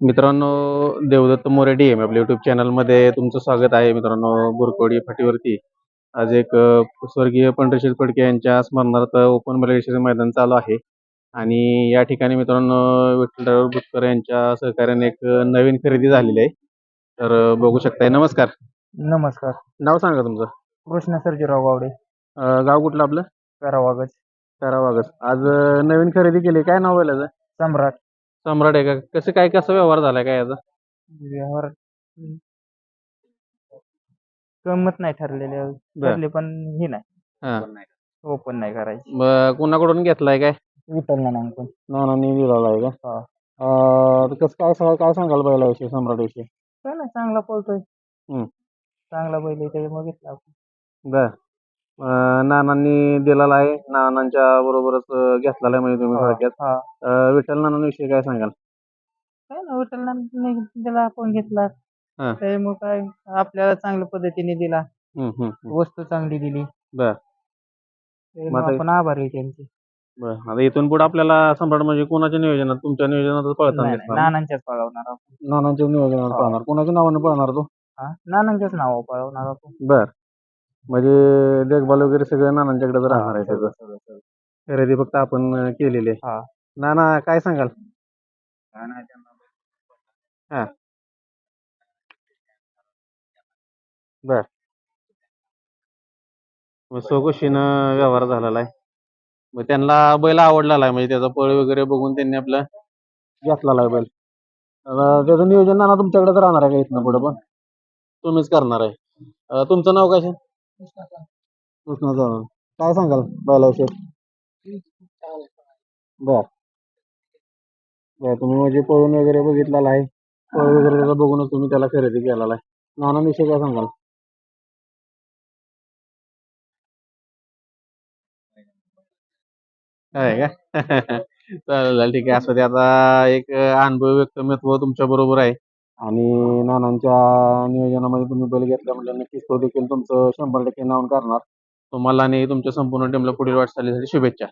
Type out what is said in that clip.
मित्रांनो Devdatta More D M आपल्या YouTube चॅनलमध्ये तुमचं स्वागत आहे. मित्रांनो बुरकोडी फाटीवरती. आज एक स्वर्गीय पंढरशील फडके यांच्या स्मरणार्थ ओपन मलेशिया मैदान चालू आहे. आणि या ठिकाणी मित्रांनो विठ्ठलराव बुतकर यांच्या सहकार्याने एक नवीन खरेदी झालेली आहे. तर बघू शकताय. नमस्कार. नमस्कार. नाव सांगा तुमचं. कृष्ण सर्जीराव गावडे. गाव कुठलं आपलं? करावागज करावागस आज नवीन खरेदी केली. काय नाव आहे सम्राट. सम्राट आहे का? कसं काय कसं व्यवहार झालाय काय याचा? व्यवहार किंमत नाही ठरलेली. बर. ठरली पण ही नाही. हा. ओपन नाही. करायची. मग कुणाकडून घेतलाय काय? विठ्ठल नानांकडून नानांनी दिलेला आहे का? हा. अं, कसं काय सांगा काय सांगाल बैलाविषयी सम्राटविषयी काय ना चांगला पळतोय. हम्म. चांगला बैल आहे त्याच्यामुळे घेतला आपण. बर. नानांनी दिलेला आहे. नानांच्या बरोबरच घेतलेला आहे म्हणजे तुम्ही थोडक्यात. हा. अं, विठ्ठल नानांविषयी काय सांगाल? काय ना विठ्ठल नानांनी दिला आपण घेतला? हा. त्याच्यामुळे काय आपल्याला चांगल्या पद्धतीने दिला. हम्म, हम्म, हम्म. वस्तू चांगली दिली. बर. मग आता- आपण आभारी आहे त्यांचे. बर. आता इथून पुढे आपल्याला सम्राट म्हणजे कोणाच्या नियोजनात तुमच्या नियोजनात पळताना नाही, नाही, दिसणार ना? नानांच्याच पळवणार आपण. नानांच्या नियोजनात हा. पळणार. कोणाच्या नावाने पळणार तो? हा नानांच्याच नावावर पळवणार आपण. बर. म्हणजे देखभाल वगैरे सगळं नानांच्याकडेच राहणार आहे सगळं, त्याचं. खरेदी फक्त आपण अं, केलेली आहे. हा. नाना काय सांगाल? हा. मग चौकशीनं व्यवहार झालेला आहे. मग त्यांना बैल आवडलेला आहे. म्हणजे त्याचा पळ वगैरे बघून त्यांनी आपलं घेतलेला आहे बैल. त्याचं नियोजन नाना तुमच्याकडेच राहणार आहे का इथनं पुढे पण? तुम्हीच करणार आहे. अं, तुमचं नाव काय कृष्णा चव्हाण काय सांगाल बैलाविषयी बर. बर तुम्ही म्हणजे पळून वगैरे बघितलेला आहे. पळ वगैरे त्याचा बघूनच तुम्ही त्याला खरेदी केलेला आहे. नानाविषयी काय सांगाल? आहे का? चालेल ठीक आहे. असं ते आता एक अनुभव व्यक्तिमत्व तुमच्या बरोबर आहे. आणि नानांच्या नियोजनामध्ये तुम्ही बैल घेतला म्हणजे नक्कीच तो देखील तुमचं शंभर टक्के नाव करणार. तुम्हाला आणि तुमच्या संपूर्ण टीमला पुढील वाटचालीसाठी शुभेच्छा.